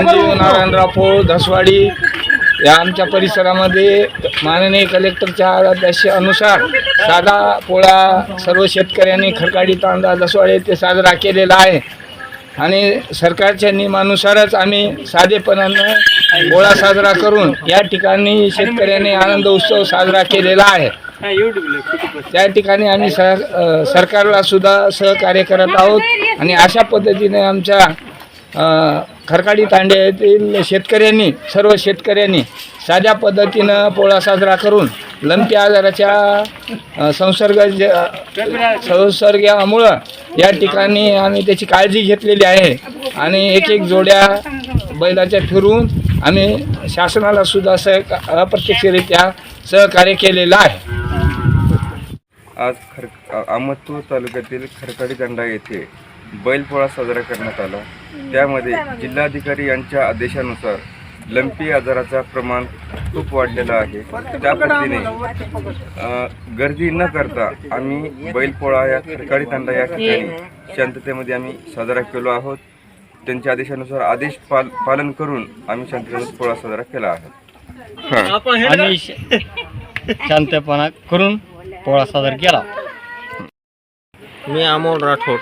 संजीव नारायणराव पोळ धसवाडी या आमच्या परिसरामध्ये माननीय कलेक्टरच्या आदेशानुसार साधा पोळा सर्व शेतकऱ्यांनी खरकाडी तांदा दसवाडे ते साजरा केलेला आहे. आणि सरकारच्या नियमानुसारच आम्ही साधेपणानं पोळा साजरा करून या ठिकाणी शेतकऱ्यांनी आनंद उत्सव साजरा केलेला आहे. त्या ठिकाणी आम्ही सह सरकारला सुद्धा सहकार्य करत आहोत आणि अशा पद्धतीने आमच्या खरकाडी तांड्यातील शेतकऱ्यांनी सर्व शेतकऱ्यांनी साध्या पद्धतीनं पोळा साजरा करून लंपी आजाराच्या संसर्ग संसर्गामुळं या ठिकाणी आम्ही त्याची काळजी घेतलेली आहे. आणि एक एक जोड्या बैलाच्या फिरून आम्ही शासनाला सुद्धा सह अप्रत्यक्षरित्या सहकार्य केलेलं आहे. आज खर अहमदपूर तालुक्यातील खरकाडी तांडा येथे बैलपोळा साजरा करण्यात आला. त्यामध्ये जिल्हाधिकारी यांच्या आदेशानुसार लंपी आजाराचा प्रमाण खूप वाढलेलं आहे. त्या पद्धतीने गर्दी न करता आम्ही बैलपोळा या खरकाडी तांडा या ठिकाणी शांततेमध्ये आम्ही साजरा केलो आहोत. त्यांच्या आदेशानुसार आदेश पाल पालन करून आम्ही शांततेमध्ये पोळा साजरा केला आहे. शांतपणा करून पोळा सादर केला. मी अमोल राठोड.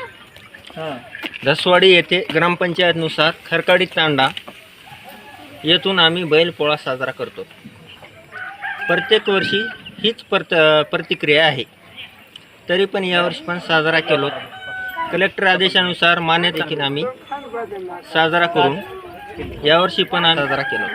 दसवाडी येथे ग्रामपंचायतनुसार खरकाडी तांडा येथून आम्ही बैलपोळा साजरा करतो. प्रत्येक वर्षी हीच परत प्रतिक्रिया आहे. तरी पण यावर्षी पण साजरा केलो. कलेक्टर आदेशानुसार मान्य देखील आम्ही साजरा करून यावर्षी पण साजरा केलो.